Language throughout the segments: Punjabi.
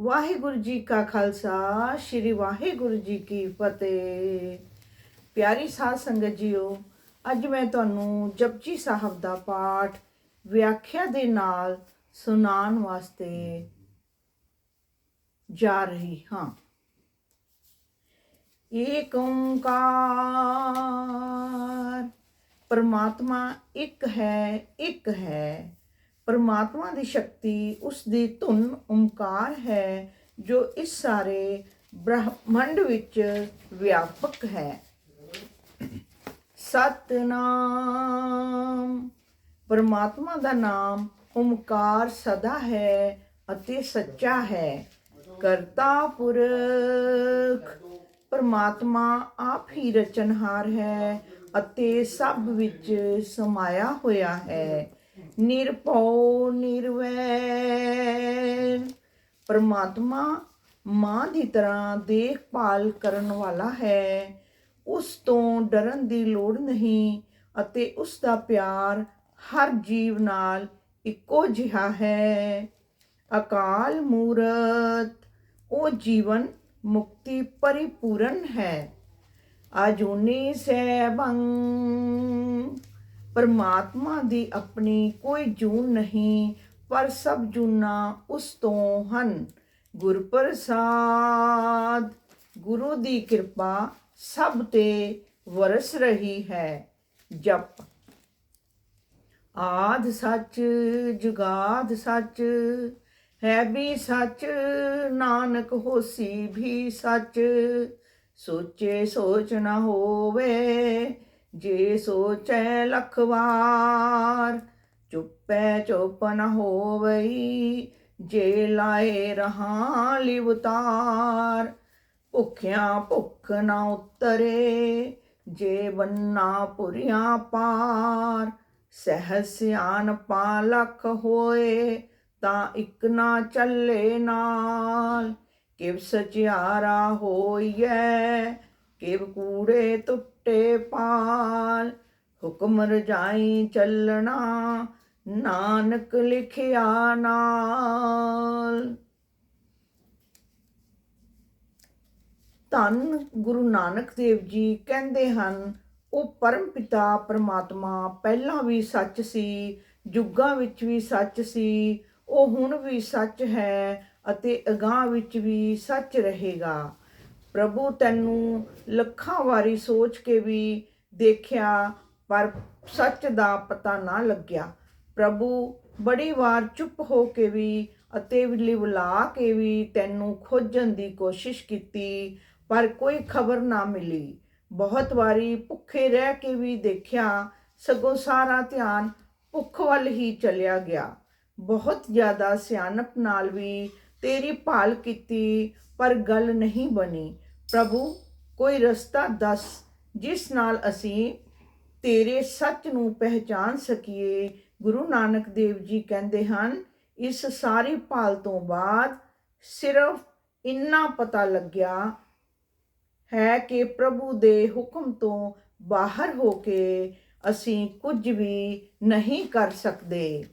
ਵਾਹਿਗੁਰੂ ਜੀ ਕਾ ਖਾਲਸਾ, ਸ੍ਰੀ ਵਾਹਿਗੁਰੂ ਜੀ ਕੀ ਫਤਿਹ। ਪਿਆਰੀ ਸਾਧ ਸੰਗਤ ਜੀਓ, ਅੱਜ ਮੈਂ ਤੁਹਾਨੂੰ ਜਪਜੀ ਸਾਹਿਬ ਦਾ ਪਾਠ ਵਿਆਖਿਆ ਦੇ ਨਾਲ ਸੁਣਾਉਣ ਵਾਸਤੇ ਜਾ ਰਹੀ ਹਾਂ। ਏਕ ਓੰਕਾਰ, ਪਰਮਾਤਮਾ ਇੱਕ ਹੈ ਇੱਕ ਹੈ। ਪਰਮਾਤਮਾ ਦੀ ਸ਼ਕਤੀ ਉਸ ਦੀ ਧੁਨ ਓਮਕਾਰ ਹੈ, ਜੋ ਇਸ ਸਾਰੇ ਬ੍ਰਹਮੰਡ ਵਿੱਚ ਵਿਆਪਕ ਹੈ। ਸਤਨਾਮ। ਪਰਮਾਤਮਾ ਦਾ ਨਾਮ ਓਮਕਾਰ ਸਦਾ ਹੈ ਅਤੇ ਸੱਚਾ ਹੈ। ਕਰਤਾ ਪੁਰਖ। ਪਰਮਾਤਮਾ ਆਪ ਹੀ ਰਚਨਹਾਰ ਹੈ ਅਤੇ ਸਭ ਵਿੱਚ ਸਮਾਇਆ ਹੋਇਆ ਹੈ। ਨਿਰਭਉ ਨਿਰਵੈਰ। ਪਰਮਾਤਮਾ ਮਾਂ ਦੀ ਤਰ੍ਹਾਂ ਦੇਖਭਾਲ ਕਰਨ ਵਾਲਾ ਹੈ। ਉਸ ਤੋਂ ਡਰਨ ਦੀ ਲੋੜ ਨਹੀਂ ਅਤੇ ਉਸ ਦਾ ਪਿਆਰ ਹਰ ਜੀਵ ਨਾਲ ਇੱਕੋ ਜਿਹਾ ਹੈ। ਅਕਾਲ ਮੂਰਤ, ਉਹ ਜੀਵਨ ਮੁਕਤੀ ਪਰਿਪੂਰਨ ਹੈ। ਅਜੂਨੀ ਸੈਭੰ ਪਰਮਾਤਮਾ ਦੀ ਆਪਣੀ ਕੋਈ ਜੂਨ ਨਹੀਂ, ਪਰ ਸਭ ਜੂਨਾ ਉਸ ਤੋਂ ਹਨ। ਗੁਰ ਪ੍ਰਸਾਦ ਗੁਰੂ ਦੀ ਕਿਰਪਾ ਸਭ ਤੇ ਵਰਸ ਰਹੀ ਹੈ। ਜਪ। ਆਦ ਸੱਚ, ਜੁਗਾਦ ਸੱਚ, ਹੈ ਵੀ ਸੱਚ, ਨਾਨਕ ਹੋਸੀ ਵੀ ਸੱਚ। ਸੋਚੇ ਸੋਚ ਨਾ ਹੋਵੇ ਜੇ ਸੋਚੈ ਲੱਖ ਵਾਰ, ਚੁੱਪੈ ਚੁੱਪ ਨਾ ਹੋਵਈ, ਜੇ ਲਾਏ ਰਹਾ ਲਿਵਤਾਰ ਭੁੱਖਿਆਂ ਭੁੱਖ ਨਾ ਉਤਰੇ, ਜੇ ਬੰਨਾ ਪੁਰੀਆਂ ਪਾਰ। ਸਹਿ ਸਿਆਨ ਪਾ ਲਖ ਹੋਏ, ਤਾਂ ਇੱਕ ਨਾ ਚੱਲੇ ਨਾਲ। ਕਿਵ ਸਚਿਆਰਾ ਹੋਈਐ, ਕਿਵ ਕੂੜੇ ਤੁ ਟੁੱਟੇ ਪਾਲ, ਹੁਕਮ ਰਜਾਈ ਚੱਲਣਾ, ਨਾਨਕ ਲਿਖਿਆ ਨਾਲ। ਧੰਨ ਗੁਰੂ ਨਾਨਕ ਦੇਵ ਜੀ ਕਹਿੰਦੇ ਹਨ, ਉਹ ਪਰਮ ਪਿਤਾ ਪਰਮਾਤਮਾ ਪਹਿਲਾਂ ਵੀ ਸੱਚ ਸੀ, ਯੁੱਗਾਂ ਵਿੱਚ ਵੀ ਸੱਚ ਸੀ, ਉਹ ਹੁਣ ਵੀ ਸੱਚ ਹੈ ਅਤੇ ਅਗਾਹ ਵਿੱਚ ਵੀ ਸੱਚ ਰਹੇਗਾ। ਪ੍ਰਭੂ ਤੈਨੂੰ ਲੱਖਾਂ ਵਾਰੀ ਸੋਚ ਕੇ ਵੀ ਦੇਖਿਆ, ਪਰ ਸੱਚ ਦਾ ਪਤਾ ਨਾ ਲੱਗਿਆ। ਪ੍ਰਭੂ ਬੜੀ ਵਾਰ ਚੁੱਪ ਹੋ ਕੇ ਵੀ ਅਤੇ ਲਿਵਲਾ ਕੇ ਵੀ ਤੈਨੂੰ ਖੋਜਣ ਦੀ ਕੋਸ਼ਿਸ਼ ਕੀਤੀ, ਪਰ ਕੋਈ ਖਬਰ ਨਾ ਮਿਲੀ। ਬਹੁਤ ਵਾਰੀ ਭੁੱਖੇ ਰਹਿ ਕੇ ਵੀ ਦੇਖਿਆ, ਸਗੋਂ ਸਾਰਾ ਧਿਆਨ ਭੁੱਖ ਵੱਲ ਹੀ ਚਲਿਆ ਗਿਆ। ਬਹੁਤ ਜ਼ਿਆਦਾ ਸਿਆਣਪ ਨਾਲ ਵੀ ਤੇਰੀ ਭਾਲ ਕੀਤੀ, ਪਰ ਗੱਲ ਨਹੀਂ ਬਣੀ। ਪ੍ਰਭੂ, ਕੋਈ ਰਸਤਾ ਦੱਸ, ਜਿਸ ਨਾਲ ਅਸੀਂ ਤੇਰੇ ਸੱਚ ਨੂੰ ਪਹਿਚਾਨ ਸਕੀਏ। ਗੁਰੂ ਨਾਨਕ ਦੇਵ ਜੀ ਕਹਿੰਦੇ ਹਨ, ਇਸ ਸਾਰੀ ਭਾਲ ਤੋਂ ਬਾਅਦ ਸਿਰਫ ਇੰਨਾ ਪਤਾ ਲੱਗਿਆ ਹੈ ਕਿ ਪ੍ਰਭੂ ਦੇ ਹੁਕਮ ਤੋਂ ਬਾਹਰ ਹੋ ਕੇ ਅਸੀਂ ਕੁਝ ਵੀ ਨਹੀਂ ਕਰ ਸਕਦੇ।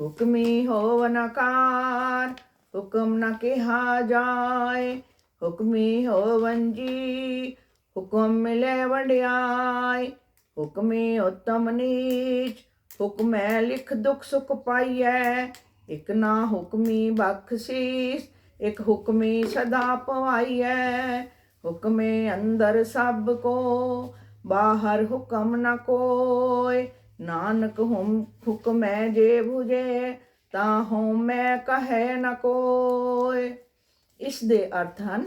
ਹੁਕਮੀ ਹੋਵਨ ਕਾਰ ਹੁਕਮ ਨਾ ਕਿਹਾ ਜਾਏ, ਹੁਕਮੀ ਹੋਵਨ ਜੀ ਹੁਕਮ ਮਿਲੇ ਵਡਿਆਈ ਹੁਕਮੀ ਉਤਮ ਨੀਚ, ਹੁਕਮੈ ਲਿਖ ਦੁਖ ਸੁਖ ਪਾਈਐ, ਇਕ ਨਾ ਹੁਕਮੀ ਬਖਸ਼ੀਸ, ਇਕ ਹੁਕਮੀ ਸਦਾ ਪਵਾਈਐ, ਹੁਕਮੇ ਅੰਦਰ ਸਭ ਕੋ, ਬਾਹਰ ਹੁਕਮ ਨ ਕੋਇ ਨਾਨਕ ਹੁਮ ਹੁਕਮੈ ਜੇ 부ਜੇ ਤਾਂ ਹਉ ਮੈਂ ਕਹੈ ਨ ਕੋਇ। ਇਸ ਦੇ ਅਰਥ ਹਨ,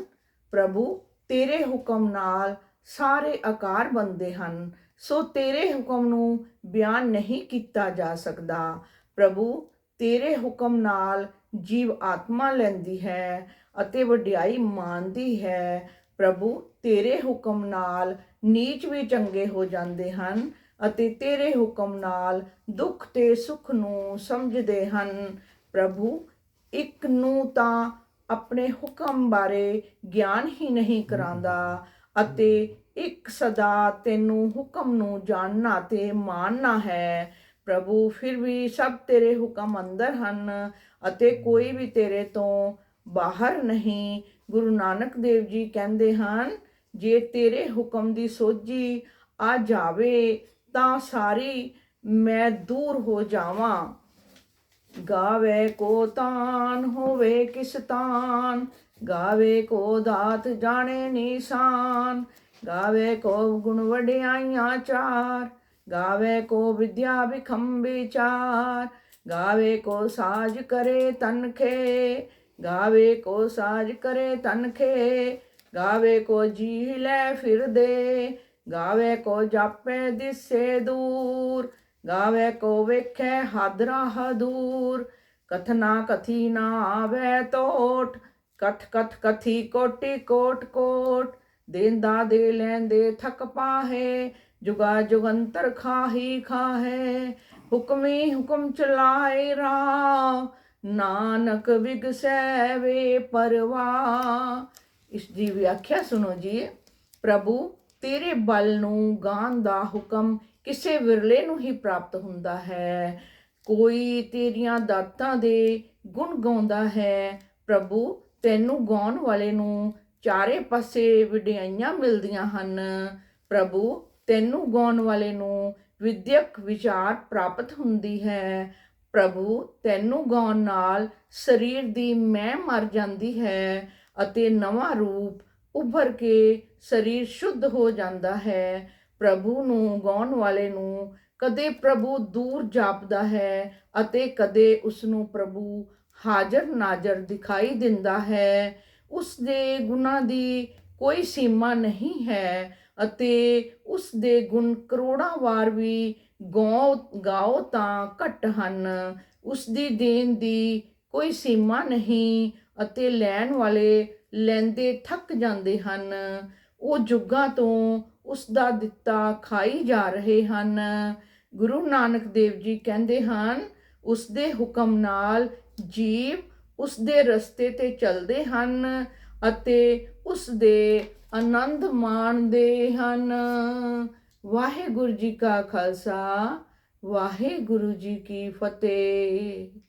ਪ੍ਰਭੂ, ਤੇਰੇ ਹੁਕਮ ਨਾਲ ਸਾਰੇ ਆਕਾਰ ਬਣਦੇ ਹਨ। ਸੋ ਤੇਰੇ ਹੁਕਮ ਨੂੰ ਬਿਆਨ ਨਹੀਂ ਕੀਤਾ ਜਾ ਸਕਦਾ। ਪ੍ਰਭੂ, ਤੇਰੇ ਹੁਕਮ ਨਾਲ ਜੀਵ ਆਤਮਾ ਲੈਂਦੀ ਹੈ ਅਤੇ ਵਡਿਆਈ ਮਾਨਦੀ ਹੈ। ਪ੍ਰਭੂ, ਤੇਰੇ ਹੁਕਮ ਨਾਲ ਨੀਚ ਵੀ ਚੰਗੇ ਹੋ ਜਾਂਦੇ ਹਨ। ਅਤੇ ਤੇਰੇ ਹੁਕਮ ਨਾਲ ਦੁੱਖ ਤੇ ਸੁੱਖ ਨੂੰ ਸਮਝਦੇ ਹਨ। ਪ੍ਰਭੂ, ਇੱਕ ਨੂੰ ਤਾਂ ਆਪਣੇ ਹੁਕਮ ਬਾਰੇ ਗਿਆਨ ਹੀ ਨਹੀਂ ਕਰਾਂਦਾ ਅਤੇ ਇੱਕ ਸਦਾ ਤੈਨੂੰ ਹੁਕਮ ਨੂੰ ਜਾਣਨਾ ਤੇ ਮਾਨਣਾ ਹੈ। ਪ੍ਰਭੂ, ਫਿਰ ਵੀ ਸਭ ਤੇਰੇ ਹੁਕਮ ਅੰਦਰ ਹਨ ਅਤੇ ਕੋਈ ਵੀ ਤੇਰੇ ਤੋਂ ਬਾਹਰ ਨਹੀਂ। ਗੁਰੂ ਨਾਨਕ ਦੇਵ ਜੀ ਕਹਿੰਦੇ ਹਨ, ਜੇ ਤੇਰੇ ਹੁਕਮ ਦੀ ਸੋਝੀ ਆ ਜਾਵੇ ਤਾਂ ਸਾਰੀ ਮੈਂ ਦੂਰ ਹੋ ਜਾਵਾਂ। ਗਾਵੇ ਕੋ ਤਾਨ, ਹੋਵੇ ਕਿਸ ਤਾਨ। ਗਾਵੇ ਕੋ ਦਾਤ ਜਾਣੇ ਨਿਸ਼ਾਨ। ਗਾਵੇ ਕੋ ਗੁਣ ਵਡਿਆਈਆਂ ਚਾਰ। ਗਾਵੇ ਕੋ ਵਿਦਿਆ ਵਿਖੰ ਵਿਚਾਰ। ਗਾਵੇ ਕੋ ਸਾਜ ਕਰੇ ਤਨਖੇ। ਗਾਵੇ ਕੋ ਸਾਜ ਕਰੇ ਤਨਖੇ। ਗਾਵੇ ਕੋ ਜੀ ਲੈ ਫਿਰਦੇ। ਗਾਵੇ ਕੋ ਜਾਪੇ ਦਿਸੇ ਦੂਰ, ਗਾਵੇ ਕੋ ਵੇਖੇ ਹਾਦਰਾ ਹਦੂਰ ਕਥਨਾ ਕਥੀ ਨਾ ਆਵੇ ਟੋਟ ਕਥ ਕਥ ਕਥੀ ਕੋਟੀ ਕੋਟ ਕੋਟ। ਦੇਂਦਾ ਦੇ ਲੈਂਦੇ ਥਕ ਪਾਹੇ, ਜੁਗਾ ਜੁਗੰਤਰ ਖਾਹੀ ਖਾਹੇ। ਹੁਕਮੀ ਹੁਕਮ ਚਲਾਏ ਰਾ ਨਾਨਕ ਵਿਗਸੈ ਵੇ ਪਰਵਾ ਇਸ ਦੀ ਵਿਆਖਿਆ ਸੁਣੋ ਜੀ, ਪ੍ਰਭੂ ਤੇਰੇ ਬਲ ਨੂੰ ਗਾਣ ਦਾ ਹੁਕਮ ਕਿਸੇ ਵਿਰਲੇ ਨੂੰ ਹੀ ਪ੍ਰਾਪਤ ਹੁੰਦਾ ਹੈ। ਕੋਈ ਤੇਰੀਆਂ ਦਾਤਾਂ ਦੇ ਗੁਣ ਗਾਉਂਦਾ ਹੈ। ਪ੍ਰਭੂ, ਤੈਨੂੰ ਗਾਉਣ ਵਾਲੇ ਨੂੰ ਚਾਰੇ ਪਾਸੇ ਵਿਡਿਆਈਆਂ ਮਿਲਦੀਆਂ ਹਨ। ਪ੍ਰਭੂ, ਤੈਨੂੰ ਗਾਉਣ ਵਾਲੇ ਨੂੰ ਵਿਦਿਅਕ ਵਿਚਾਰ ਪ੍ਰਾਪਤ ਹੁੰਦੀ ਹੈ। ਪ੍ਰਭੂ, ਤੈਨੂੰ ਗਾਉਣ ਨਾਲ ਸਰੀਰ ਦੀ ਮੈਂ ਮਰ ਜਾਂਦੀ ਹੈ ਅਤੇ ਨਵਾਂ ਰੂਪ ਉੱਭਰ ਕੇ ਸਰੀਰ ਸ਼ੁੱਧ ਹੋ ਜਾਂਦਾ ਹੈ। ਪ੍ਰਭੂ ਨੂੰ ਗਾਉਣ ਵਾਲੇ ਨੂੰ ਕਦੇ ਪ੍ਰਭੂ ਦੂਰ ਜਾਪਦਾ ਹੈ ਅਤੇ ਕਦੇ ਉਸ ਨੂੰ ਪ੍ਰਭੂ ਹਾਜ਼ਰ ਨਾਜ਼ਰ ਦਿਖਾਈ ਦਿੰਦਾ ਹੈ। ਉਸ ਦੇ ਗੁਣਾਂ ਦੀ ਕੋਈ ਸੀਮਾ ਨਹੀਂ ਹੈ ਅਤੇ ਉਸ ਦੇ ਗੁਣ ਕਰੋੜਾਂ ਵਾਰ ਵੀ ਗਾਉ, ਗਾਓ ਤਾਂ ਘੱਟ ਹਨ। ਉਸ ਦੀ ਦੇਣ ਦੀ ਕੋਈ ਸੀਮਾ ਨਹੀਂ ਅਤੇ ਲੈਣ ਵਾਲੇ ਲੈਂਦੇ ਥੱਕ ਜਾਂਦੇ ਹਨ। ਉਹ ਜੁਗਾਂ ਤੋਂ ਉਸ ਦਾ ਦਿੱਤਾ ਖਾਈ ਜਾ ਰਹੇ ਹਨ। ਗੁਰੂ ਨਾਨਕ ਦੇਵ ਜੀ ਕਹਿੰਦੇ ਹਨ, ਉਸ ਦੇ ਹੁਕਮ ਨਾਲ ਜੀਵ ਉਸ ਦੇ ਰਸਤੇ ਤੇ ਚੱਲਦੇ ਹਨ ਅਤੇ ਉਸ ਦੇ ਆਨੰਦ ਮਾਣਦੇ ਹਨ। ਵਾਹਿਗੁਰੂ ਜੀ ਕਾ ਖਾਲਸਾ, ਵਾਹਿਗੁਰੂ ਜੀ ਕੀ ਫਤਿਹ।